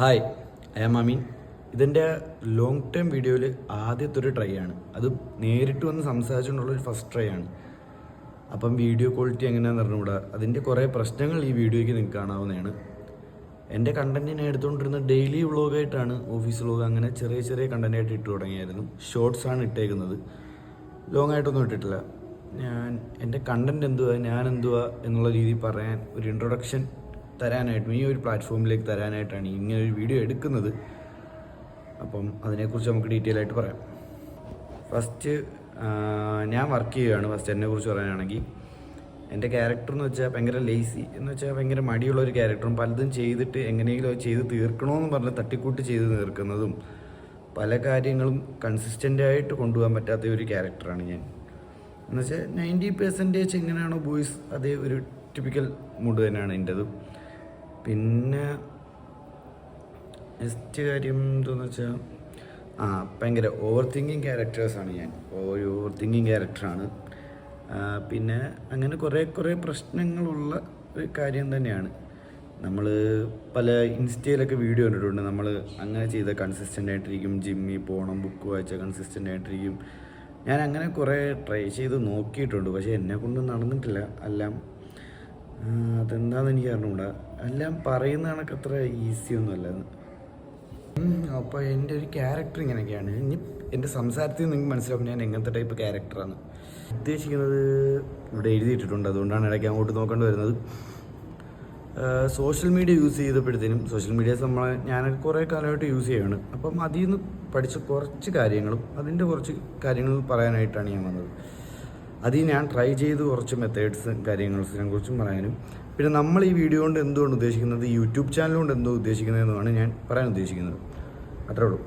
Hi I am അമീൻ ഇതെന്റെ long term വീഡിയോയിൽ ആദ്യത്തെ ഒരു ട്രൈ ആണ്. അത് നേരിട്ട് വന്ന് സംസാരിച്ചുകൊണ്ടുള്ള ഒരു ഫസ്റ്റ് ട്രൈ ആണ്. അപ്പം വീഡിയോ ക്വാളിറ്റി എങ്ങനെയാണെന്ന് അറിഞ്ഞുകൂടാ? അതിന്റെ കുറേ പ്രശ്നങ്ങൾ ഈ വീഡിയോയ്ക്ക് നിങ്ങൾക്ക് കാണാവുന്നതാണ്. എന്റെ കണ്ടന്റ് ഞാൻ എടുത്തുകൊണ്ടിരുന്ന ഡെയിലി വ്ളോഗായിട്ടാണ് ഓഫീസ് വ്ളോഗ് അങ്ങനെ ചെറിയ ചെറിയ കണ്ടന്റായിട്ട് ഇട്ട് തുടങ്ങിയായിരുന്നു. ഷോർട്സ് ആണ് ഇട്ടേക്കുന്നത്. ലോങ് ആയിട്ടൊന്നും ഇട്ടിട്ടില്ല. ഞാൻ എന്റെ കണ്ടന്റ് എന്തുവാ ഞാൻ എന്തുവാ എന്നുള്ള രീതിയിൽ പറയാൻ ഒരു ഇൻട്രൊഡക്ഷൻ തരാനായിട്ടും ഈ ഒരു പ്ലാറ്റ്ഫോമിലേക്ക് തരാനായിട്ടാണ് ഇങ്ങനെ ഒരു വീഡിയോ എടുക്കുന്നത്. അപ്പം അതിനെക്കുറിച്ച് നമുക്ക് ഡീറ്റെയിൽ ആയിട്ട് പറയാം. ഫസ്റ്റ് ഞാൻ വർക്ക് ചെയ്യുകയാണ്. ഫസ്റ്റ് എന്നെക്കുറിച്ച് പറയാനാണെങ്കിൽ എന്റെ ക്യാരക്ടർ എന്ന് വെച്ചാൽ ഭയങ്കര ലേസി എന്ന് വെച്ചാൽ ഭയങ്കര മടിയുള്ള ഒരു ക്യാരക്ടറും പലതും ചെയ്തിട്ട് എങ്ങനെയെങ്കിലും അത് ചെയ്ത് തീർക്കണമെന്ന് പറഞ്ഞ് തട്ടിക്കൂട്ട് ചെയ്ത് തീർക്കുന്നതും പല കാര്യങ്ങളും കൺസിസ്റ്റന്റ് ആയിട്ട് കൊണ്ടുപോകാൻ പറ്റാത്ത ഒരു ക്യാരക്ടറാണ് ഞാൻ. എന്ന് വെച്ചാൽ നയന്റി പെർസെന്റേജ് എങ്ങനെയാണോ ബോയ്സ് അതേ ഒരു ടിപ്പിക്കൽ മൂഡ് തന്നെയാണ് എന്റെതും. പിന്നെ നെക്സ്റ്റ് കാര്യം എന്താണെന്ന് വെച്ചാൽ ആ ഭയങ്കര ഓവർ തിങ്കിങ് ക്യാരക്ടേഴ്സാണ് ഞാൻ. ഓവർ തിങ്കിങ് ക്യാരക്ടറാണ് പിന്നെ അങ്ങനെ കുറേ കുറേ പ്രശ്നങ്ങളുള്ള ഒരു കാര്യം തന്നെയാണ്. നമ്മൾ പല ഇൻസ്റ്റയിലൊക്കെ വീഡിയോ കണ്ടിട്ടുണ്ട്. നമ്മൾ അങ്ങനെ ചെയ്ത കൺസിസ്റ്റന്റ് ആയിട്ടിരിക്കും. ജിമ്മി പോകണം ബുക്ക് വായിച്ചാൽ കൺസിസ്റ്റന്റ് ആയിട്ടിരിക്കും. ഞാൻ അങ്ങനെ കുറേ ട്രൈ ചെയ്ത് നോക്കിയിട്ടുണ്ട്. പക്ഷേ എന്നെ കൊണ്ട് നടന്നിട്ടില്ല. എല്ലാം അതെന്താണെന്ന് എനിക്ക് അറിഞ്ഞൂടാ. എല്ലാം പറയുന്ന കണക്ക് അത്ര ഈസി ഒന്നുമല്ല. അപ്പോൾ എന്റെ ഒരു ക്യാരക്ടർ ഇങ്ങനെയൊക്കെയാണ്. ഇനി എന്റെ സംസാരത്തിൽ നിങ്ങൾക്ക് മനസ്സിലാവും ഞാൻ എങ്ങനത്തെ ടൈപ്പ് ക്യാരക്ടറാണ് ഉദ്ദേശിക്കുന്നത് ഇവിടെ എഴുതിയിട്ടിട്ടുണ്ട്. അതുകൊണ്ടാണ് ഇടയ്ക്ക് അങ്ങോട്ട് നോക്കേണ്ടി വരുന്നത്. സോഷ്യൽ മീഡിയ യൂസ് ചെയ്തപ്പോഴത്തേനും സോഷ്യൽ മീഡിയാസ് നമ്മളെ ഞാൻ കുറേ കാലമായിട്ട് യൂസ് ചെയ്യുകയാണ് അപ്പം അതിൽ നിന്ന് പഠിച്ച കുറച്ച് കാര്യങ്ങളും അതിന്റെ കുറച്ച് കാര്യങ്ങൾ പറയാനായിട്ടാണ് ഞാൻ വന്നത്. അതിൽ ഞാൻ ട്രൈ ചെയ്ത് കുറച്ച് മെത്തേഡ്സും കാര്യങ്ങളെ കുറിച്ചും പറയാനും. പിന്നെ നമ്മൾ ഈ വീഡിയോ കൊണ്ട് എന്തുകൊണ്ട് ഉദ്ദേശിക്കുന്നത്? യൂട്യൂബ് ചാനൽ കൊണ്ട് എന്തോ ഉദ്ദേശിക്കുന്നതെന്നുമാണ് ഞാൻ പറയാൻ ഉദ്ദേശിക്കുന്നത്. അത്രേ ഉള്ളൂ.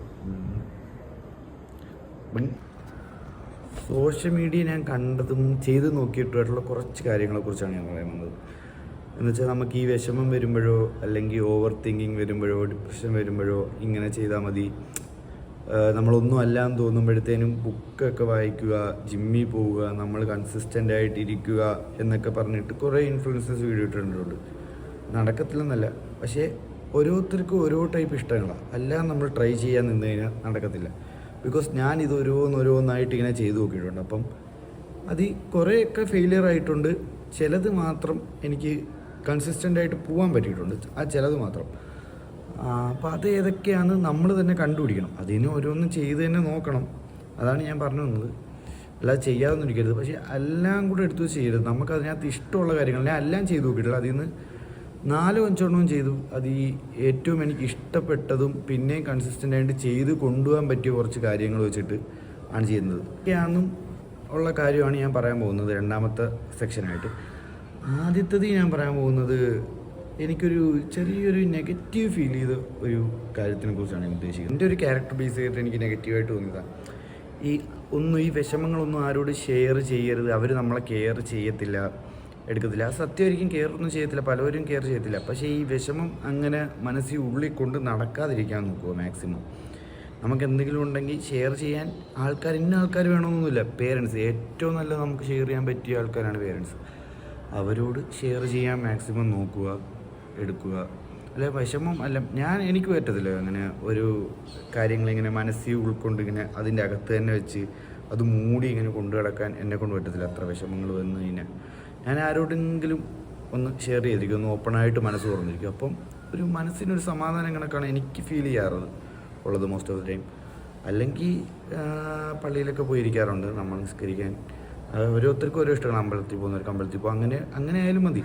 സോഷ്യൽ മീഡിയ ഞാൻ കണ്ടതും ചെയ്ത് നോക്കിയിട്ടുള്ള കുറച്ച് കാര്യങ്ങളെക്കുറിച്ചാണ് ഞാൻ പറയുന്നത്. എന്ന് വെച്ചാൽ നമുക്ക് ഈ വിഷമം വരുമ്പോഴോ അല്ലെങ്കിൽ ഓവർ തിങ്കിങ് വരുമ്പോഴോ ഡിപ്രഷൻ വരുമ്പോഴോ ഇങ്ങനെ ചെയ്താൽ മതി. നമ്മളൊന്നും അല്ല എന്ന് തോന്നുമ്പോഴത്തേനും ബുക്കൊക്കെ വായിക്കുക ജിമ്മിൽ പോവുക നമ്മൾ കൺസിസ്റ്റന്റ് ആയിട്ടിരിക്കുക എന്നൊക്കെ പറഞ്ഞിട്ട് കുറേ ഇൻഫ്ലുവൻസസ് വീഡിയോ ഇട്ടിട്ടുണ്ട്. നടക്കത്തില്ലെന്നല്ല പക്ഷേ ഓരോരുത്തർക്കും ഓരോ ടൈപ്പ് ഇഷ്ടങ്ങളാണ് അല്ലാതെ നമ്മൾ ട്രൈ ചെയ്യാൻ നിന്ന് കഴിഞ്ഞാൽ നടക്കത്തില്ല. ബിക്കോസ് ഞാൻ ഇത് ഓരോന്നോരോന്നായിട്ട് ഇങ്ങനെ ചെയ്തു നോക്കിയിട്ടുണ്ട്. അപ്പം അത് കുറേയൊക്കെ ഫെയിലിയർ ആയിട്ടുണ്ട്. ചിലത് മാത്രം എനിക്ക് കൺസിസ്റ്റന്റ് ആയിട്ട് പോകാൻ പറ്റിയിട്ടുണ്ട്. ആ ചിലത് മാത്രം. അപ്പോൾ അത് ഏതൊക്കെയാണെന്ന് നമ്മൾ തന്നെ കണ്ടുപിടിക്കണം. അതിന് ഓരോന്നും ചെയ്ത് തന്നെ നോക്കണം. അതാണ് ഞാൻ പറഞ്ഞു വന്നത്. അല്ലാതെ ചെയ്യാതൊന്നും ഇരിക്കരുത്. പക്ഷേ എല്ലാം കൂടെ എടുത്ത് ചെയ്യരുത്. നമുക്ക് അതിനകത്ത് ഇഷ്ടമുള്ള കാര്യങ്ങൾ ഞാൻ എല്ലാം ചെയ്തു നോക്കിയിട്ടില്ല. അതിൽ നിന്ന് നാലോ അഞ്ചെണ്ണവും ചെയ്തു. അത് ഈ ഏറ്റവും എനിക്ക് ഇഷ്ടപ്പെട്ടതും പിന്നെയും കൺസിസ്റ്റന്റ് ആയിട്ട് ചെയ്ത് കൊണ്ടുപോകാൻ പറ്റിയ കുറച്ച് കാര്യങ്ങൾ വെച്ചിട്ട് ആണ് ചെയ്യുന്നത്. ഒക്കെയാണെന്നും ഉള്ള കാര്യമാണ് ഞാൻ പറയാൻ പോകുന്നത് രണ്ടാമത്തെ സെക്ഷനായിട്ട് ആദ്യത്തത് ഞാൻ പറയാൻ പോകുന്നത് എനിക്കൊരു ചെറിയൊരു നെഗറ്റീവ് ഫീൽ ചെയ്ത ഒരു കാര്യത്തിനെ കുറിച്ചാണ് ഞാൻ ഉദ്ദേശിക്കുന്നത്. എന്റെ ഒരു ക്യാരക്ടർ ബേസ് ചെയ്തിട്ട് എനിക്ക് നെഗറ്റീവായിട്ട് തോന്നിയതാണ് ഈ ഒന്നും ഈ വിഷമങ്ങളൊന്നും ആരോട് ഷെയർ ചെയ്യരുത്. അവർ നമ്മളെ കെയർ ചെയ്യത്തില്ല എടുക്കത്തില്ല. ആ സത്യമായിരിക്കും കെയർ ഒന്നും ചെയ്യത്തില്ല. പലവരും കെയർ ചെയ്യത്തില്ല. പക്ഷേ ഈ വിഷമം അങ്ങനെ മനസ്സിൽ ഉള്ളിൽ കൊണ്ട് നടക്കാതിരിക്കാൻ നോക്കുക മാക്സിമം നമുക്ക് എന്തെങ്കിലും ഉണ്ടെങ്കിൽ ഷെയർ ചെയ്യാൻ ആൾക്കാർ ഇന്ന ആൾക്കാർ വേണമെന്നൊന്നുമില്ല. പേരൻസ് ഏറ്റവും നല്ല നമുക്ക് ഷെയർ ചെയ്യാൻ പറ്റിയ ആൾക്കാരാണ് പേരൻസ് അവരോട് ഷെയർ ചെയ്യാൻ മാക്സിമം നോക്കുക. എടുക്കുക. അല്ലെ വിഷമം അല്ല ഞാൻ എനിക്ക് പറ്റത്തില്ല അങ്ങനെ ഒരു കാര്യങ്ങളിങ്ങനെ മനസ്സിൽ ഉൾക്കൊണ്ട് ഇങ്ങനെ അതിന്റെ അകത്ത് തന്നെ വെച്ച് അത് മൂടി ഇങ്ങനെ കൊണ്ടു കിടക്കാൻ എന്നെ കൊണ്ട് പറ്റത്തില്ല അത്ര വിഷമങ്ങൾ വന്നു കഴിഞ്ഞാൽ. ഞാൻ ആരോടെങ്കിലും ഒന്ന് ഷെയർ ചെയ്തിരിക്കും ഒന്ന് ഓപ്പണായിട്ട് മനസ്സ് തുറന്നിരിക്കും. അപ്പം ഒരു മനസ്സിനൊരു സമാധാനം കണക്കാണ് എനിക്ക് ഫീൽ ചെയ്യാറുള്ളത് ഉള്ളത് മോസ്റ്റ് ഓഫ് ദി ടൈം അല്ലെങ്കിൽ പള്ളിയിലൊക്കെ പോയിരിക്കാറുണ്ട് നമ്മൾ നിസ്കരിക്കാൻ. ഓരോരുത്തർക്കും ഓരോ ഇഷ്ടമാണ് അമ്പലത്തിൽ പോകുന്നവർക്ക് അമ്പലത്തിൽ പോകും. അങ്ങനെ അങ്ങനെ ആയാലും മതി.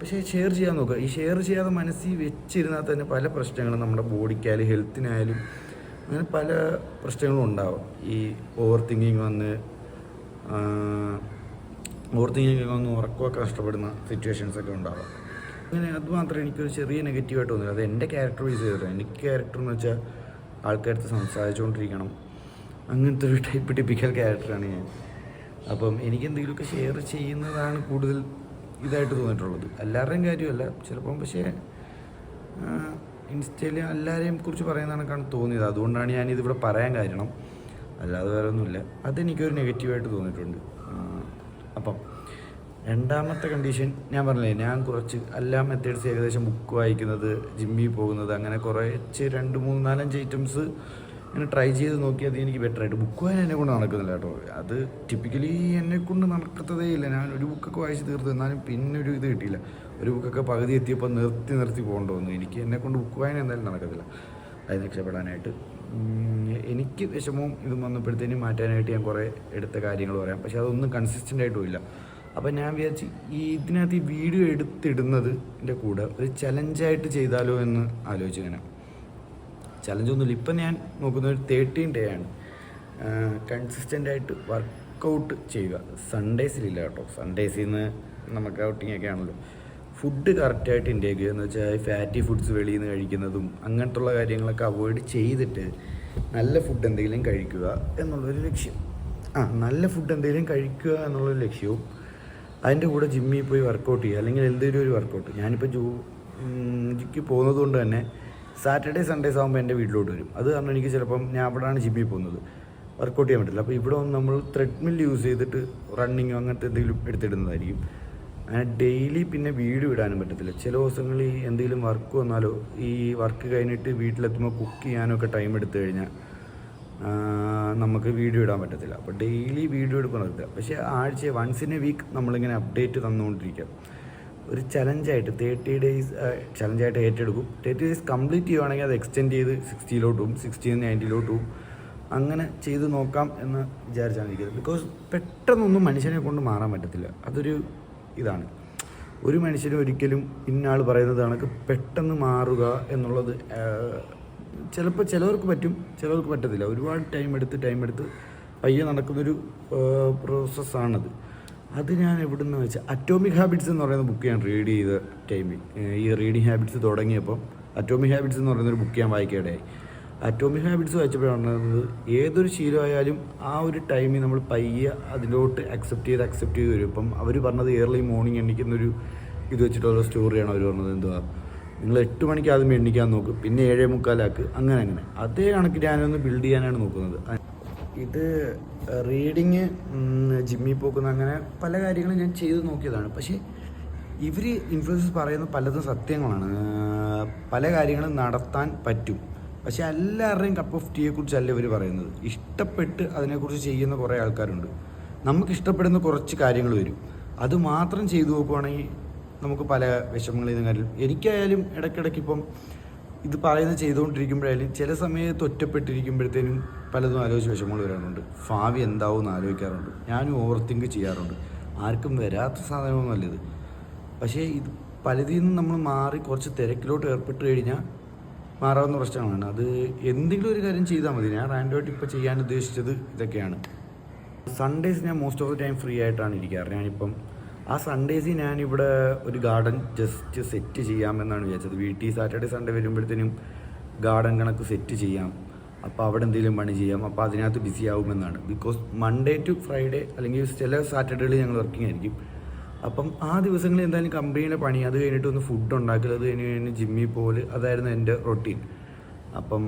പക്ഷേ ഷെയർ ചെയ്യാൻ നോക്കുക ഈ ഷെയർ ചെയ്യാതെ മനസ്സിൽ വെച്ചിരുന്നാൽ തന്നെ പല പ്രശ്നങ്ങളും നമ്മുടെ ബോഡിക്കായാലും ഹെൽത്തിനായാലും അങ്ങനെ പല പ്രശ്നങ്ങളും ഉണ്ടാവും. ഈ ഓവർ തിങ്കിങ് വന്ന് ഓവർ തിങ്കിങ് വന്ന് ഉറക്കമൊക്കെ നഷ്ടപ്പെടുന്ന സിറ്റുവേഷൻസ് ഒക്കെ ഉണ്ടാവാം. അങ്ങനെ അത് എനിക്കൊരു ചെറിയ നെഗറ്റീവായിട്ട് തോന്നില്ല. അത് എന്റെ ക്യാരക്ടർ വൈസ് ചെയ്തു എനിക്ക് ക്യാരക്ടർ എന്ന് വെച്ചാൽ ആൾക്കാരടുത്ത് സംസാരിച്ചുകൊണ്ടിരിക്കണം. അങ്ങനത്തെ ഒരു ടൈപ്പ് ടിപ്പിക്കൽ ക്യാരക്ടറാണ് ഞാൻ. അപ്പം എനിക്ക് എന്തെങ്കിലുമൊക്കെ ഷെയർ ചെയ്യുന്നതാണ് കൂടുതൽ ഇതായിട്ട് തോന്നിയിട്ടുള്ളത്. എല്ലാവരുടെയും കാര്യമല്ല. ചിലപ്പം പക്ഷേ ഇൻസ്റ്റയിൽ എല്ലാവരെയും കുറിച്ച് പറയുന്ന കണക്കാണ് തോന്നിയത്. അതുകൊണ്ടാണ് ഞാൻ ഇതിവിടെ പറയാൻ കാരണം. അല്ലാതെ വേറെ ഒന്നുമില്ല. അതെനിക്കൊരു നെഗറ്റീവായിട്ട് തോന്നിയിട്ടുണ്ട്. അപ്പം രണ്ടാമത്തെ കണ്ടീഷൻ ഞാൻ പറഞ്ഞില്ലേ ഞാൻ കുറച്ച് എല്ലാ മെത്തേഡ്സ് ഏകദേശം ബുക്ക് വായിക്കുന്നത് ജിമ്മിൽ പോകുന്നത് അങ്ങനെ കുറച്ച് രണ്ട് മൂന്ന് നാലഞ്ച് ഐറ്റംസ് ഇങ്ങനെ ട്രൈ ചെയ്ത് നോക്കിയാൽ അത് എനിക്ക് ബെറ്റർ ആയിട്ട്. ബുക്ക് വായന എന്നെ കൊണ്ട് നടക്കുന്നില്ല കേട്ടോ. അത് ടിപ്പിക്കലി എന്നെ കൊണ്ട് നടക്കത്തതേ ഇല്ല. ഞാൻ ഒരു ബുക്കൊക്കെ വായിച്ച് തീർത്ത് എന്നാലും പിന്നെ ഒരു ഇത് കിട്ടിയില്ല. ഒരു ബുക്കൊക്കെ പകുതി എത്തിയപ്പോൾ നിർത്തി നിർത്തി പോകേണ്ടി വന്നു. എനിക്ക് എന്നെ കൊണ്ട് ബുക്ക് വായന എന്തായാലും നടക്കത്തില്ല. അതിന് രക്ഷപ്പെടാനായിട്ട്. എനിക്ക് വിഷമവും ഇത് വന്നപ്പോഴത്തേനും മാറ്റാനായിട്ട് ഞാൻ കുറേ എടുത്ത കാര്യങ്ങൾ പറയാം. പക്ഷേ അതൊന്നും കൺസിസ്റ്റന്റ് ആയിട്ടും ഇല്ല. അപ്പം ഞാൻ വിചാരിച്ച് ഈ ഇതിനകത്ത് ഈ വീഡിയോ എടുത്തിടുന്നതിന്റെ കൂടെ ഒരു ചലഞ്ചായിട്ട് ചെയ്താലോ എന്ന് ആലോചിച്ചു ഇങ്ങനെ ചലഞ്ചൊന്നുമില്ല ഇപ്പം ഞാൻ നോക്കുന്ന ഒരു തേർട്ടീൻ ഡേ ആണ്. കൺസിസ്റ്റന്റ് ആയിട്ട് വർക്കൗട്ട് ചെയ്യുക. സൺഡേസിലില്ല കേട്ടോ. സൺഡേസിൽ നിന്ന് നമുക്ക് ഒക്കെ ആണല്ലോ. ഫുഡ് കറക്റ്റായിട്ട് ഇൻടേക്ക് ചെയ്യുക. എന്ന് വെച്ചാൽ ഫാറ്റി ഫുഡ്സ് വെളിയിൽ നിന്ന് കഴിക്കുന്നതും അങ്ങനത്തുള്ള കാര്യങ്ങളൊക്കെ അവോയ്ഡ് ചെയ്തിട്ട് നല്ല ഫുഡ് എന്തെങ്കിലും കഴിക്കുക എന്നുള്ളൊരു ലക്ഷ്യം. ആ നല്ല ഫുഡ് എന്തെങ്കിലും കഴിക്കുക എന്നുള്ളൊരു ലക്ഷ്യവും അതിന്റെ കൂടെ ജിമ്മിൽ പോയി വർക്കൗട്ട് ചെയ്യുക. അല്ലെങ്കിൽ എന്തെങ്കിലും ഒരു വർക്കൗട്ട് ഞാനിപ്പോൾ ജോ ജിക്ക് പോകുന്നത് കൊണ്ട് തന്നെ സാറ്റർഡേ സൺഡേസ് ആകുമ്പോൾ എന്റെ വീട്ടിലോട്ട് വരും. അത് കാരണം എനിക്ക് ചിലപ്പം ഞാൻ അവിടെയാണ് ജിമ്മിൽ പോകുന്നത്. വർക്കൗട്ട് ചെയ്യാൻ പറ്റില്ല. അപ്പോൾ ഇവിടെ നമ്മൾ ത്രെഡ്മിൽ യൂസ് ചെയ്തിട്ട് റണ്ണിങ്ങോ അങ്ങനത്തെ എന്തെങ്കിലും എടുത്തിടുന്നതായിരിക്കും. അങ്ങനെ ഡെയിലി പിന്നെ വീഡിയോ ഇടാനും പറ്റത്തില്ല. ചില ദിവസങ്ങളിൽ എന്തെങ്കിലും വർക്ക് വന്നാലോ ഈ വർക്ക് കഴിഞ്ഞിട്ട് വീട്ടിലെത്തുമ്പോൾ കുക്ക് ചെയ്യാനൊക്കെ ടൈം എടുത്തു കഴിഞ്ഞാൽ നമുക്ക് വീഡിയോ ഇടാൻ പറ്റത്തില്ല. അപ്പോൾ ഡെയിലി വീഡിയോ പറ്റത്തില്ല പക്ഷേ ആഴ്ച വൺസ് ഇൻ എ വീക്ക് നമ്മളിങ്ങനെ അപ്ഡേറ്റ് തന്നുകൊണ്ടിരിക്കുക ഒരു ചലഞ്ചായിട്ട് തേർട്ടി ഡേയ്സ് ചലഞ്ചായിട്ട് ഏറ്റെടുക്കും. തേർട്ടി ഡേയ്സ് കംപ്ലീറ്റ് ചെയ്യുവാണെങ്കിൽ അത് എക്സ്റ്റെൻഡ് ചെയ്ത് സിക്സ്റ്റിയിലോട്ടും സിക്സ്റ്റീൻ നയന്റിയിലോട്ടും അങ്ങനെ ചെയ്ത് നോക്കാം എന്ന് വിചാരിച്ചാണ് ഇരിക്കുന്നത്. ബിക്കോസ് പെട്ടെന്നൊന്നും മനുഷ്യനെ കൊണ്ട് മാറാൻ പറ്റത്തില്ല. അതൊരു ഇതാണ്. ഒരു മനുഷ്യനും ഒരിക്കലും ഇന്നാൾ പറയുന്നത് കണക്ക് പെട്ടെന്ന് മാറുക എന്നുള്ളത് ചിലപ്പോൾ ചിലവർക്ക് പറ്റും ചിലവർക്ക് പറ്റത്തില്ല. ഒരുപാട് ടൈം എടുത്ത് ടൈം എടുത്ത് പയ്യെ നടക്കുന്നൊരു പ്രോസസ്സാണത് അത് ഞാൻ എവിടെ നിന്ന് വെച്ചാൽ അറ്റോമിക് ഹാബിറ്റ്സ് എന്ന് പറയുന്ന ബുക്ക് ഞാൻ റീഡ് ചെയ്ത ടൈമിൽ ഈ റീഡിങ് ഹാബിറ്റ്സ് തുടങ്ങിയപ്പം അറ്റോമിക് ഹാബിറ്റ്സ് എന്ന് പറയുന്ന ഒരു ബുക്ക് ഞാൻ വായിക്കേണ്ടായി അറ്റോമിക് ഹാബിറ്റ്സ് വായിച്ചപ്പോഴാണ് ഏതൊരു ശീലമായാലും ആ ഒരു ടൈമിൽ നമ്മൾ പയ്യെ അതിലോട്ട് അക്സെപ്റ്റ് ചെയ്ത് അക്സെപ്റ്റ് ചെയ്ത് വരും. ഇപ്പം അവർ പറഞ്ഞത് ഏർലി മോർണിംഗ് എണ്ണിക്കുന്നൊരു ഇത് വെച്ചിട്ടുള്ള സ്റ്റോറിയാണ് അവർ പറഞ്ഞത്. എന്തുവാ? നിങ്ങൾ എട്ട് മണിക്ക് ആദ്യം എണ്ണിക്കാൻ നോക്ക് പിന്നെ ഏഴേ മുക്കാലാക്ക് അങ്ങനെ അങ്ങനെ. അതേ കണക്ക് ഞാനൊന്ന് ബിൽഡ് ചെയ്യാനാണ് നോക്കുന്നത്. ഇത് റീഡിങ് ജിമ്മിൽ പോക്കുന്ന അങ്ങനെ പല കാര്യങ്ങളും ഞാൻ ചെയ്ത് നോക്കിയതാണ്. പക്ഷേ ഇവർ ഇൻഫ്ലുവൻസസ് പറയുന്ന പലതും സത്യങ്ങളാണ്. പല കാര്യങ്ങളും നടത്താൻ പറ്റും. പക്ഷെ എല്ലാവരുടെയും കപ്പ് ഓഫ് ടീയെ കുറിച്ചല്ല ഇവർ പറയുന്നത്. ഇഷ്ടപ്പെട്ട് അതിനെക്കുറിച്ച് ചെയ്യുന്ന കുറേ ആൾക്കാരുണ്ട്. നമുക്ക് ഇഷ്ടപ്പെടുന്ന കുറച്ച് കാര്യങ്ങൾ വരും. അത് മാത്രം ചെയ്തു നോക്കുവാണെങ്കിൽ നമുക്ക് പല വിഷമങ്ങളിൽ നിന്ന് കാര്യം എനിക്കായാലും ഇടയ്ക്കിടയ്ക്ക് ഇപ്പം ഇത് പറയുന്നത് ചെയ്തുകൊണ്ടിരിക്കുമ്പോഴായാലും ചില സമയത്ത് ഒറ്റപ്പെട്ടിരിക്കുമ്പോഴത്തേനും പലതും ആലോചിച്ച് വിഷമങ്ങൾ വരാറുണ്ട്. ഭാവി എന്താവും എന്ന് ആലോചിക്കാറുണ്ട്. ഞാനും ഓവർ തിങ്ക് ചെയ്യാറുണ്ട്. ആർക്കും വരാത്ത സാധനമൊന്നുമല്ല ഇത്. പക്ഷേ ഇത് പലതിൽ നിന്നും നമ്മൾ മാറി കുറച്ച് തിരക്കിലോട്ട് ഏർപ്പെട്ട് കഴിഞ്ഞാൽ മാറാവുന്ന പ്രശ്നങ്ങളാണ്. അത് എന്തെങ്കിലും ഒരു കാര്യം ചെയ്താൽ മതി. ഞാൻ റാൻഡോയിട്ട് ഇപ്പോൾ ചെയ്യാൻ ഉദ്ദേശിച്ചത് ഇതൊക്കെയാണ്. സൺഡേസ് ഞാൻ most of the time free ആയിട്ടാണ് ഇരിക്കാറ്. ഞാനിപ്പം ആ സൺഡേസിൽ ഇവിടെ ഒരു ഗാർഡൻ ജസ്റ്റ് സെറ്റ് ചെയ്യാമെന്നാണ് വിചാരിച്ചത്. വീട്ടിൽ സാറ്റർഡേ സൺഡേ വരുമ്പോഴത്തേനും ഗാർഡൻ കണക്ക് സെറ്റ് ചെയ്യാം. അപ്പോൾ അവിടെ എന്തെങ്കിലും പണി ചെയ്യാം. അപ്പോൾ അതിനകത്ത് ബിസി ആവുമെന്നാണ്. ബിക്കോസ് മൺഡേ ടു ഫ്രൈഡേ അല്ലെങ്കിൽ ചില സാറ്റർഡേകളിൽ ഞങ്ങൾ വർക്കിംഗ് ആയിരിക്കും. അപ്പം ആ ദിവസങ്ങളിൽ എന്തായാലും കമ്പനിയുടെ പണി അത് കഴിഞ്ഞിട്ട് ഒന്ന് ഫുഡ് ഉണ്ടാക്കൽ അത് കഴിഞ്ഞ് കഴിഞ്ഞ് ജിമ്മിൽ പോകൽ അതായിരുന്നു എന്റെ റൊട്ടീൻ അപ്പം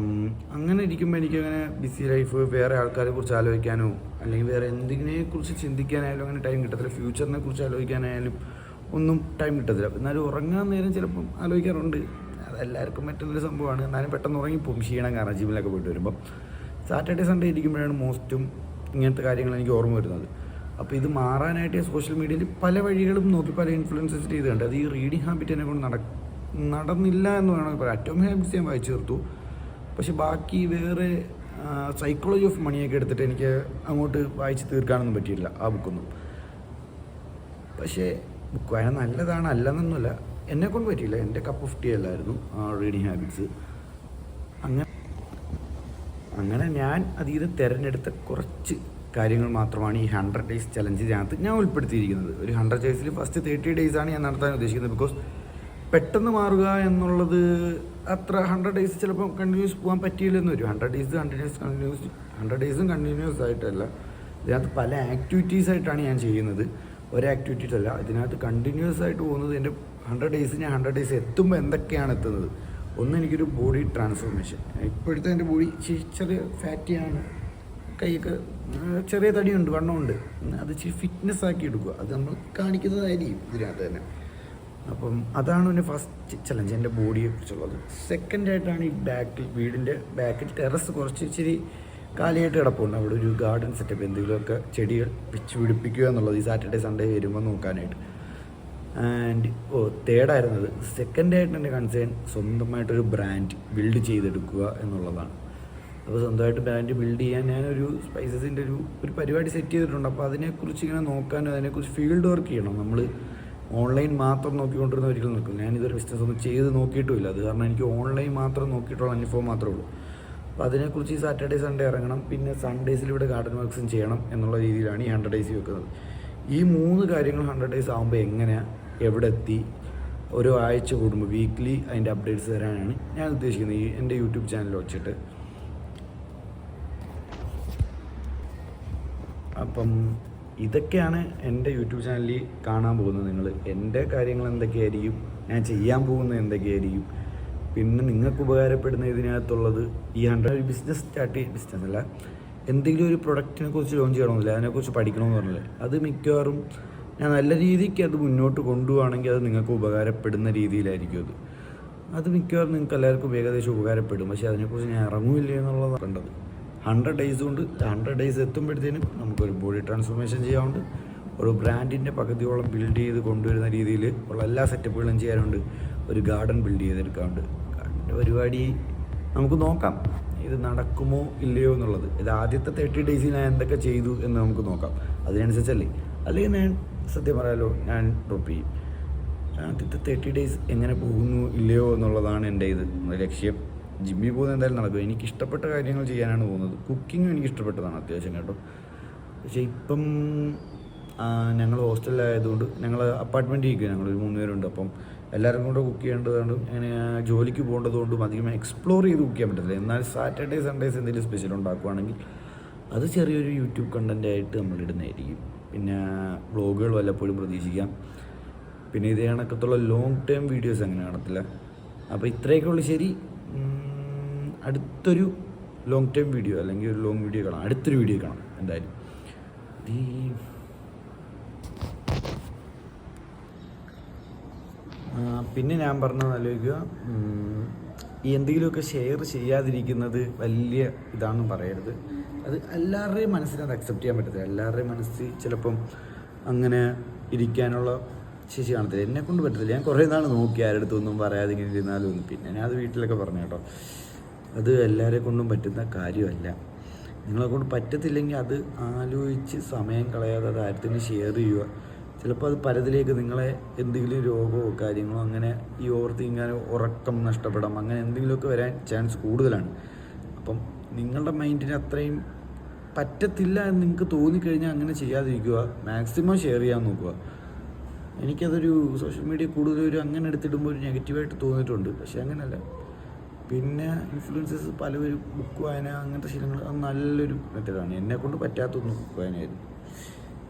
അങ്ങനെ ഇരിക്കുമ്പോൾ എനിക്കങ്ങനെ ബിസി ലൈഫ് വേറെ ആൾക്കാരെ കുറിച്ച് ആലോചിക്കാനോ അല്ലെങ്കിൽ വേറെ എന്തിനെ കുറിച്ച് ചിന്തിക്കാനായാലും അങ്ങനെ ടൈം കിട്ടത്തില്ല. ഫ്യൂച്ചറിനെ കുറിച്ച് ആലോചിക്കാനായാലും ഒന്നും ടൈം കിട്ടത്തില്ല. എന്നാലും ഉറങ്ങാൻ നേരം ചിലപ്പം ആലോചിക്കാറുണ്ട്. അതെല്ലാവർക്കും പറ്റുന്നൊരു സംഭവമാണ്. എന്നാലും പെട്ടെന്ന് ഉറങ്ങിപ്പോവും ക്ഷീണം കാരണം ജിമ്മിലൊക്കെ പോയിട്ട് വരുമ്പം. സാറ്റർഡേ സൺഡേ ഇരിക്കുമ്പോഴാണ് മോസ്റ്റും ഇങ്ങനത്തെ കാര്യങ്ങൾ എനിക്ക് ഓർമ്മ വരുന്നത്. അപ്പോൾ ഇത് മാറാനായിട്ട് സോഷ്യൽ മീഡിയയിൽ പല വഴികളും നോക്കി പല ഇൻഫ്ലുവൻസസ് ചെയ്തിട്ടുണ്ട്. അത് ഈ റീഡിങ് ഹാബിറ്റ് എന്നെ കൊണ്ട് നട നടന്നില്ല എന്ന് വേണമെങ്കിൽ പറയാം. അറ്റോമിക് ഹാബിറ്റ്സ് ഞാൻ വായിച്ചു തീർത്തു. പക്ഷെ ബാക്കി വേറെ സൈക്കോളജി ഓഫ് മണിയൊക്കെ എടുത്തിട്ട് എനിക്ക് അങ്ങോട്ട് വായിച്ച് തീർക്കാനൊന്നും പറ്റിയില്ല ആ ബുക്കൊന്നും. പക്ഷേ ബുക്ക് വായന നല്ലതാണ് അല്ലെന്നൊന്നുമല്ല എന്നെ കൊണ്ട് പറ്റിയില്ല. എന്റെ കപ്പ് ഓഫ് ടീ അല്ലായിരുന്നു ആ റീഡിങ് ഹാബിറ്റ്സ് അങ്ങനെ അങ്ങനെ ഞാൻ അതീത് തിരഞ്ഞെടുത്ത കുറച്ച് കാര്യങ്ങൾ മാത്രമാണ് ഈ ഹൺഡ്രഡ് ഡേയ്സ് ചലഞ്ചിനകത്ത് ഞാൻ ഉൾപ്പെടുത്തിയിരിക്കുന്നത്. ഒരു ഹൺഡ്രഡ് ഡേയ്സിൽ ഫസ്റ്റ് തേർട്ടി ഡേയ്സാണ് ഞാൻ നടത്താൻ ഉദ്ദേശിക്കുന്നത് ബിക്കോസ് പെട്ടെന്ന് മാറുക എന്നുള്ളത് അത്ര ഹൺഡ്രഡ് ഡേയ്സ് ചിലപ്പോൾ കണ്ടിന്യൂസ് പോകാൻ പറ്റിയില്ലെന്ന് വരും. Hundred days continuous continuous hundred ഡേയ്സും continuous ആയിട്ടല്ല. ഇതിനകത്ത് പല ആക്ടിവിറ്റീസ് ആയിട്ടാണ് ഞാൻ ചെയ്യുന്നത്. ഒരു ആക്ടിവിറ്റീസ് അല്ല. ഇതിനകത്ത് കണ്ടിന്യൂസ് ആയിട്ട് പോകുന്നത് എന്റെ ഹൺഡ്രഡ് ഡേയ്സ് ഞാൻ ഹൺഡ്രഡ് ഡേയ്സ് എത്തുമ്പോൾ എന്തൊക്കെയാണ് എത്തുന്നത്? ഒന്ന് എനിക്കൊരു ബോഡി ട്രാൻസ്ഫോർമേഷൻ ഇപ്പോഴത്തെ എന്റെ ബോഡി ചെറിയ ഫാറ്റിയാണ് കൈയൊക്കെ ചെറിയ തടിയുണ്ട് വണ്ണമുണ്ട്. അത് ഇച്ചിരി ഫിറ്റ്നസ് ആക്കി എടുക്കുക. അത് നമ്മൾ കാണിക്കുന്നതായിരിക്കും ഇതിനകത്ത് തന്നെ. അപ്പം അതാണ് എന്റെ ഫസ്റ്റ് ചലഞ്ച് എന്റെ ബോഡിയെ കുറിച്ചുള്ളത്. സെക്കൻഡ് ആയിട്ടാണ് ഈ ബാക്കിൽ വീടിന്റെ ബാക്കിൽ ടെറസ് കുറച്ച് ഇച്ചിരി കാലിയായിട്ട് കിടപ്പുണ്ട്. അവിടെ ഒരു ഗാർഡൻ സെറ്റപ്പ് എന്തെങ്കിലുമൊക്കെ ചെടികൾ വെച്ച് പിടിപ്പിക്കുക എന്നുള്ളത് ഈ സാറ്റർഡേ സൺഡേ വരുമ്പോൾ നോക്കാനായിട്ട്. ആൻഡ് ഓ തേർഡായിരുന്നത് സെക്കൻഡ് ആയിട്ട് എന്റെ കൺസേൺ സ്വന്തമായിട്ടൊരു ബ്രാൻഡ് ബിൽഡ് ചെയ്തെടുക്കുക എന്നുള്ളതാണ്. അപ്പോൾ സ്വന്തമായിട്ട് ബ്രാൻഡ് ബിൽഡ് ചെയ്യാൻ ഞാനൊരു സ്പൈസസിന്റെ ഒരു ഒരു പരിപാടി സെറ്റ് ചെയ്തിട്ടുണ്ട്. അപ്പോൾ അതിനെക്കുറിച്ച് ഇങ്ങനെ നോക്കാനും അതിനെക്കുറിച്ച് ഫീൽഡ് വർക്ക് ചെയ്യണം. നമ്മൾ ഓൺലൈൻ മാത്രം നോക്കിക്കൊണ്ടിരുന്ന ഒരിക്കലും നിൽക്കും ഞാനിതൊരു ബിസിനസ് ഒന്നും ചെയ്ത് നോക്കിയിട്ടുമില്ല. അത് കാരണം എനിക്ക് ഓൺലൈൻ മാത്രം നോക്കിയിട്ടുള്ള അനുഭവം മാത്രമേ ഉള്ളൂ. അപ്പോൾ അതിനെക്കുറിച്ച് ഈ സാറ്റർഡേ സൺഡേ ഇറങ്ങണം. പിന്നെ സൺഡേസിൽ ഇവിടെ ഗാർഡൻ വർക്ക്സും ചെയ്യണം എന്നുള്ള രീതിയിലാണ് ഈ ഹൺഡ്രഡ് ഡേയ്സ് വെക്കുന്നത്. ഈ മൂന്ന് കാര്യങ്ങൾ ഹൺഡ്രഡ് ഡേയ്സ് ആകുമ്പോൾ എങ്ങനെയാണ് എവിടെ എത്തി? ഓരോ ആഴ്ച കൂടുമ്പോൾ വീക്ക്ലി അതിന്റെ അപ്ഡേറ്റ്സ് തരാനാണ് ഞാൻ ഉദ്ദേശിക്കുന്നത്. ഈ എന്റെ യൂട്യൂബ് ചാനൽ വെച്ചിട്ട്. അപ്പം ഇതൊക്കെയാണ് എന്റെ യൂട്യൂബ് ചാനലിൽ കാണാൻ പോകുന്നത്. നിങ്ങൾ എന്റെ കാര്യങ്ങൾ എന്തൊക്കെയായിരിക്കും? ഞാൻ ചെയ്യാൻ പോകുന്നത് എന്തൊക്കെയായിരിക്കും? പിന്നെ നിങ്ങൾക്ക് ഉപകാരപ്പെടുന്ന ഇതിനകത്തുള്ളത് ഈ ഹൺഡ്രഡ് ബിസിനസ് സ്റ്റാർട്ട് ചെയ്ത് ബിസിനസ് അല്ല. എന്തെങ്കിലും ഒരു പ്രൊഡക്റ്റിനെ കുറിച്ച് ലോഞ്ച് ചെയ്യണമെന്നില്ല. അതിനെക്കുറിച്ച് പഠിക്കണമെന്ന് പറഞ്ഞില്ലേ? അത് മിക്കവാറും ഞാൻ നല്ല രീതിക്ക് അത് മുന്നോട്ട് കൊണ്ടുപോവാണെങ്കിൽ അത് നിങ്ങൾക്ക് ഉപകാരപ്പെടുന്ന രീതിയിലായിരിക്കും അത്. അത് മിക്കവാറും നിങ്ങൾക്ക് എല്ലാവർക്കും ഏകദേശം ഉപകാരപ്പെടും. പക്ഷേ അതിനെക്കുറിച്ച് ഞാൻ ഇറങ്ങുമില്ല എന്നുള്ളതാണ് കണ്ടത്. ഹൺഡ്രഡ് ഡേയ്സ് കൊണ്ട് ഹൺഡ്രഡ് ഡേയ്സ് എത്തുമ്പോഴത്തേനും നമുക്കൊരു ബോഡി ട്രാൻസ്ഫോർമേഷൻ ചെയ്യാറുണ്ട് ഒരു ബ്രാൻഡിന്റെ പകുതിയോളം ബിൽഡ് ചെയ്ത് കൊണ്ടുവരുന്ന രീതിയിൽ ഉള്ള എല്ലാ സെറ്റപ്പുകളും ചെയ്യാനുണ്ട്. ഒരു ഗാർഡൻ ബിൽഡ് ചെയ്തെടുക്കാറുണ്ട് ഗാർഡന്റെ പരിപാടി നമുക്ക് നോക്കാം. ഇത് നടക്കുമോ ഇല്ലയോ എന്നുള്ളത്. ഇത് ആദ്യത്തെ തേർട്ടി ഡേയ്സിൽ ഞാൻ എന്തൊക്കെ ചെയ്തു എന്ന് നമുക്ക് നോക്കാം. അതിനനുസരിച്ചല്ലേ? അല്ലെങ്കിൽ ഞാൻ സത്യം പറയാലോ ഞാൻ ഡ്രോപ്പ് ചെയ്യും. ആദ്യത്തെ തേർട്ടി ഡേയ്സ് എങ്ങനെ പോകുന്നു ഇല്ലയോ എന്നുള്ളതാണ് എന്റെ ഇത്. ലക്ഷ്യം. ജിമ്മിൽ പോകുന്നത് എന്തായാലും നടക്കും. എനിക്ക് ഇഷ്ടപ്പെട്ട കാര്യങ്ങൾ ചെയ്യാനാണ് പോകുന്നത്. കുക്കിങ്ങും എനിക്ക് ഇഷ്ടപ്പെട്ടതാണ് അത്യാവശ്യം കേട്ടോ. പക്ഷേ ഇപ്പം ഞങ്ങൾ ഹോസ്റ്റലിലായതുകൊണ്ട് ഞങ്ങൾ അപ്പാർട്ട്മെന്റിൽ ഞങ്ങൾ ഒരു മൂന്ന് പേരുണ്ട് അപ്പം എല്ലാവർക്കും കൂടെ കുക്ക് ചെയ്യേണ്ടതുകൊണ്ടും അങ്ങനെ ജോലിക്ക് പോകേണ്ടതുകൊണ്ടും അധികം എക്സ്പ്ലോർ ചെയ്ത് കുക്ക് ചെയ്യാൻ പറ്റത്തില്ല. എന്നാൽ സാറ്റർഡേ സൺഡേസ് എന്തെങ്കിലും സ്പെഷ്യൽ ഉണ്ടാക്കുവാണെങ്കിൽ അത് ചെറിയൊരു യൂട്യൂബ് കണ്ടന്റ് ആയിട്ട് നമ്മൾ ഇടുന്നതായിരിക്കും. പിന്നെ വ്ളോഗുകൾ വല്ലപ്പോഴും പ്രതീക്ഷിക്കാം. പിന്നെ ഇതേ കണക്കത്തുള്ള ലോങ് ടേം വീഡിയോസ് അങ്ങനെ കാണത്തില്ല. അപ്പോൾ ഇത്രയൊക്കെ ഉള്ളു. ശരി. അടുത്തൊരു ലോങ് ടൈം വീഡിയോ അല്ലെങ്കിൽ ഒരു ലോങ് വീഡിയോ കാണാം. അടുത്തൊരു വീഡിയോ കാണാം എന്തായാലും. പിന്നെ ഞാൻ പറഞ്ഞത് ആലോചിക്കുക. ഈ എന്തെങ്കിലുമൊക്കെ ഷെയർ ചെയ്യാതിരിക്കുന്നത് വലിയ ഇതാണെന്ന് പറയരുത്. അത് എല്ലാവരുടെയും മനസ്സിന് അത് അക്സെപ്റ്റ് ചെയ്യാൻ പറ്റത്തില്ല. എല്ലാവരുടെയും മനസ്സിൽ ചിലപ്പം അങ്ങനെ ഇരിക്കാനുള്ള ശേഷി കാണത്തില്ല. എന്നെ കൊണ്ട് പറ്റത്തില്ല. ഞാൻ കുറേ നാൾ നോക്കി ആരുടെ അടുത്തൊന്നും പറയാതെ ഇങ്ങനെ ഇരുന്നാലും പിന്നെ ഞാൻ അത് വീട്ടിലൊക്കെ പറഞ്ഞു കേട്ടോ. അത് എല്ലാവരെ കൊണ്ടും പറ്റുന്ന കാര്യമല്ല. നിങ്ങളെ കൊണ്ട് പറ്റത്തില്ലെങ്കിൽ അത് ആലോചിച്ച് സമയം കളയാതെ അത് ആരത്തിന് ഷെയർ ചെയ്യുക. ചിലപ്പോൾ അത് പലതിലേക്ക് നിങ്ങളെ എന്തെങ്കിലും രോഗമോ കാര്യങ്ങളോ അങ്ങനെ ഈ ഓവർ തിങ്ങാനോ ഉറക്കം നഷ്ടപ്പെടാം. അങ്ങനെ എന്തെങ്കിലുമൊക്കെ വരാൻ ചാൻസ് കൂടുതലാണ്. അപ്പം നിങ്ങളുടെ മൈൻഡിന് അത്രയും പറ്റത്തില്ല എന്ന് നിങ്ങൾക്ക് തോന്നിക്കഴിഞ്ഞാൽ അങ്ങനെ ചെയ്യാതിരിക്കുക. മാക്സിമം ഷെയർ ചെയ്യാൻ നോക്കുക. എനിക്കതൊരു സോഷ്യൽ മീഡിയ കൂടുതലൊരു അങ്ങനെ എടുത്തിടുമ്പോൾ ഒരു നെഗറ്റീവായിട്ട് തോന്നിയിട്ടുണ്ട്. പക്ഷേ അങ്ങനെയല്ല പിന്നെ ഇൻഫ്ലുവൻസസ് പലവരും ബുക്ക് വായന അങ്ങനത്തെ ശീലങ്ങൾ അത് നല്ലൊരു മെത്തേഡാണ്. എന്നെ കൊണ്ട് പറ്റാത്തൊന്നും ബുക്ക് വായനയായിരുന്നു.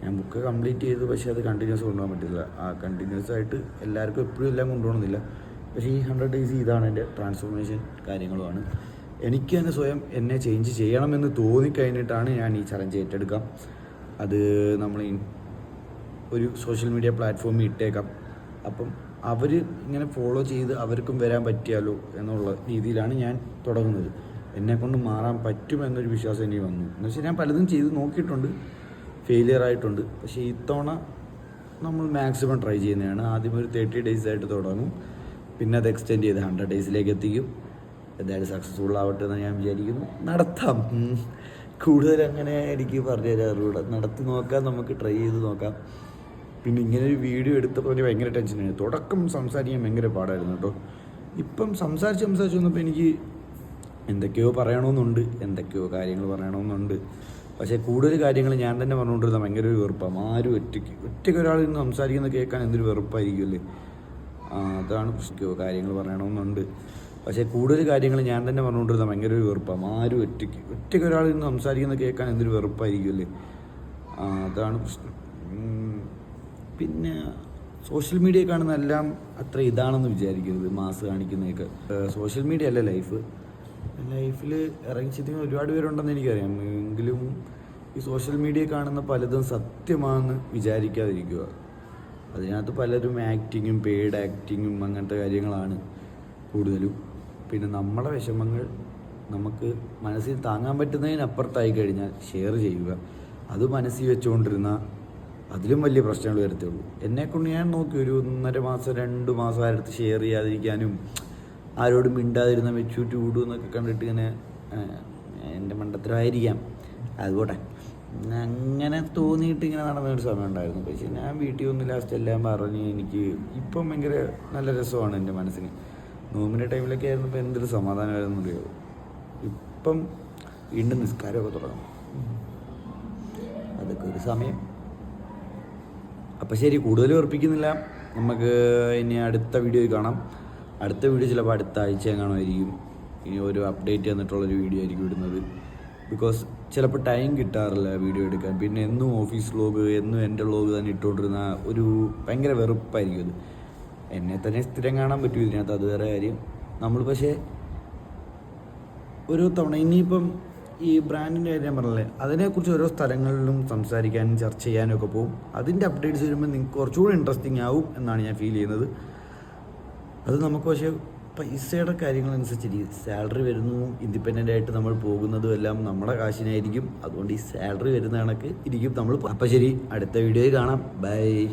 ഞാൻ ബുക്ക് കംപ്ലീറ്റ് ചെയ്തു പക്ഷേ അത് കണ്ടിന്യൂസ് കൊണ്ടുപോകാൻ പറ്റില്ല. ആ കണ്ടിന്യൂസ് ആയിട്ട് എല്ലാവർക്കും എപ്പോഴും എല്ലാം കൊണ്ടുപോകണമെന്നില്ല. പക്ഷേ ഈ ഹൺഡ്രഡ് ഡേയ്സ് ഇതാണ് എന്റെ ട്രാൻസ്ഫോർമേഷൻ കാര്യങ്ങളുമാണ്. എനിക്ക് തന്നെ സ്വയം എന്നെ ചേഞ്ച് ചെയ്യണമെന്ന് തോന്നിക്കഴിഞ്ഞിട്ടാണ് ഞാൻ ഈ ചലഞ്ച് ഏറ്റെടുക്കാം. അത് നമ്മൾ ഒരു സോഷ്യൽ മീഡിയ പ്ലാറ്റ്ഫോമിൽ ഇട്ടേക്കാം. അപ്പം അവർ ഇങ്ങനെ ഫോളോ ചെയ്ത് അവർക്കും വരാൻ പറ്റിയാലോ എന്നുള്ള രീതിയിലാണ് ഞാൻ തുടങ്ങുന്നത്. എന്നെ കൊണ്ട് മാറാൻ പറ്റുമെന്നൊരു വിശ്വാസം എനിക്ക് വന്നു. എന്ന് വെച്ചാൽ ഞാൻ പലതും ചെയ്ത് നോക്കിയിട്ടുണ്ട്. ഫെയിലിയർ ആയിട്ടുണ്ട്. പക്ഷേ ഇത്തവണ നമ്മൾ മാക്സിമം ട്രൈ ചെയ്യുന്നതാണ്. ആദ്യം ഒരു തേർട്ടി ഡേയ്സ് ആയിട്ട് തുടങ്ങും. പിന്നെ അത് എക്സ്റ്റെൻഡ് ചെയ്ത് ഹൺഡ്രഡ് ഡേയ്സിലേക്ക് എത്തിക്കും. എന്തായാലും സക്സസ്ഫുൾ ആവട്ടെ എന്ന് ഞാൻ വിചാരിക്കുന്നു. നടത്താം. കൂടുതൽ അങ്ങനെ എനിക്ക് പറഞ്ഞു തരാറുകൂടെ നടത്തി നോക്കാം നമുക്ക് ട്രൈ ചെയ്ത് നോക്കാം. പിന്നെ ഇങ്ങനെ ഒരു വീഡിയോ എടുത്തപ്പോൾ എനിക്ക് ഭയങ്കര ടെൻഷനായി തുടക്കം സംസാരിക്കാൻ ഭയങ്കര പാടായിരുന്നു കേട്ടോ. ഇപ്പം സംസാരിച്ച് സംസാരിച്ച് വന്നപ്പോൾ എനിക്ക് എന്തൊക്കെയോ പറയണമെന്നുണ്ട് എന്തൊക്കെയോ കാര്യങ്ങൾ പറയണമെന്നുണ്ട് പക്ഷേ കൂടുതൽ കാര്യങ്ങൾ ഞാൻ തന്നെ പറഞ്ഞുകൊണ്ടിരുന്ന ഭയങ്കര ഒരു വെറുപ്പാണ് ആരും ഒറ്റയ്ക്ക് ഒറ്റയ്ക്ക് ഒരാൾ നിന്ന് സംസാരിക്കുന്നത് കേൾക്കാൻ എന്തൊരു വെറുപ്പായിരിക്കുമല്ലേ അതാണ് പ്രശ്നമോ? കാര്യങ്ങൾ പറയണമെന്നുണ്ട് പക്ഷേ കൂടുതൽ കാര്യങ്ങൾ ഞാൻ തന്നെ പറഞ്ഞുകൊണ്ടിരുന്ന ഭയങ്കര ഒരു വെറുപ്പാണ് ആരും ഒറ്റയ്ക്ക് ഒറ്റയ്ക്ക് ഒരാൾ നിന്ന് സംസാരിക്കുന്നത് കേൾക്കാൻ എന്തൊരു വെറുപ്പായിരിക്കുമല്ലേ അതാണ് പ്രശ്നം. പിന്നെ സോഷ്യൽ മീഡിയ കാണുന്ന എല്ലാം അത്ര ഇതാണെന്ന് വിചാരിക്കരുത് മാസ് കാണിക്കുന്നതൊക്കെ. സോഷ്യൽ മീഡിയ അല്ല ലൈഫ്. ലൈഫിൽ ഇറങ്ങി ചിന്തിക്കുന്ന ഒരുപാട് പേരുണ്ടെന്ന് എനിക്കറിയാം. എങ്കിലും ഈ സോഷ്യൽ മീഡിയ കാണുന്ന പലതും സത്യമാണെന്ന് വിചാരിക്കാതിരിക്കുക. അതിനകത്ത് പലരും ആക്ടിങ്ങും പെയ്ഡ് ആക്ടിങ്ങും അങ്ങനത്തെ കാര്യങ്ങളാണ് കൂടുതലും. പിന്നെ നമ്മളെ വിഷമങ്ങൾ നമുക്ക് മനസ്സിൽ താങ്ങാൻ പറ്റുന്നതിനപ്പുറത്തായി കഴിഞ്ഞാൽ ഷെയർ ചെയ്യുക. അത് മനസ്സിൽ വെച്ചുകൊണ്ടിരുന്ന അതിലും വലിയ പ്രശ്നങ്ങൾ വരത്തുള്ളൂ. എന്നെക്കൊണ്ട് ഞാൻ നോക്കി ഒരു ഒന്നര മാസം രണ്ട് മാസം ആരടുത്ത് ഷെയർ ചെയ്യാതിരിക്കാനും ആരോടും മിണ്ടാതിരുന്ന മെച്യൂരിറ്റി കൂടും എന്നൊക്കെ കണ്ടിട്ട് ഇങ്ങനെ എന്റെ മണ്ടത്തരമായിരിക്കാം. അതുപോട്ടെ. അങ്ങനെ തോന്നിയിട്ട് ഇങ്ങനെ നടന്ന ഒരു സമയം ഉണ്ടായിരുന്നു. പക്ഷേ ഞാൻ വീട്ടിൽ ഒന്ന് ലാസ്റ്റ് എല്ലാം പറഞ്ഞ് എനിക്ക് ഇപ്പം ഭയങ്കര നല്ല രസമാണ് എന്റെ മനസ്സിന്. നോമിന്റെ ടൈമിലൊക്കെ ആയിരുന്നു ആയിരുന്നപ്പോൾ എന്തൊരു സമാധാനമായിരുന്നു അറിയോ? ഇപ്പം വീണ്ടും നിസ്കാരമൊക്കെ തുടങ്ങും. അതൊക്കെ ഒരു സമയം. അപ്പം ശരി കൂടുതൽ ഉറപ്പിക്കുന്നില്ല. നമുക്ക് ഇനി അടുത്ത വീഡിയോയിൽ കാണാം. അടുത്ത വീഡിയോ ചിലപ്പോൾ അടുത്ത ആഴ്ച കാണുമായിരിക്കും. ഇനി ഒരു അപ്ഡേറ്റ് തന്നിട്ടുള്ളൊരു വീഡിയോ ആയിരിക്കും ഇടുന്നത്. ബിക്കോസ് ചിലപ്പോൾ ടൈം കിട്ടാറില്ല വീഡിയോ എടുക്കാൻ. പിന്നെ എന്നും ഓഫീസ് ലോഗ് എന്നും എന്റെ ലോഗ് തന്നെ ഇട്ടുകൊണ്ടിരുന്ന ഒരു ഭയങ്കര വെറുപ്പായിരിക്കും അത്. എന്നെ തന്നെ സ്ഥിരം കാണാൻ പറ്റും ഇതിനകത്ത്. അത് വേറെ കാര്യം. നമ്മൾ പക്ഷേ ഓരോ തവണ ഇനിയിപ്പം ഈ ബ്രാൻഡിന്റെ കാര്യം പറഞ്ഞില്ലേ? അതിനെക്കുറിച്ച് ഓരോ സ്ഥലങ്ങളിലും സംസാരിക്കാനും ചർച്ച ചെയ്യാനും ഒക്കെ പോകും. അതിന്റെ അപ്ഡേറ്റ്സ് വരുമ്പോൾ നിങ്ങൾക്ക് കുറച്ചുകൂടി ഇൻട്രസ്റ്റിംഗ് ആവും എന്നാണ് ഞാൻ ഫീൽ ചെയ്യുന്നത്. അത് നമുക്ക് പക്ഷേ പൈസയുടെ കാര്യങ്ങളനുസരിച്ചിരിക്കും. സാലറി വരുന്നു ഇൻഡിപെൻഡന്റ് ആയിട്ട് നമ്മൾ പോകുന്നതും എല്ലാം നമ്മുടെ കാശിനായിരിക്കും. അതുകൊണ്ട് ഈ സാലറി വരുന്ന കണക്ക് ഇരിക്കും നമ്മൾ. അപ്പം ശരി അടുത്ത വീഡിയോയിൽ കാണാം. ബൈ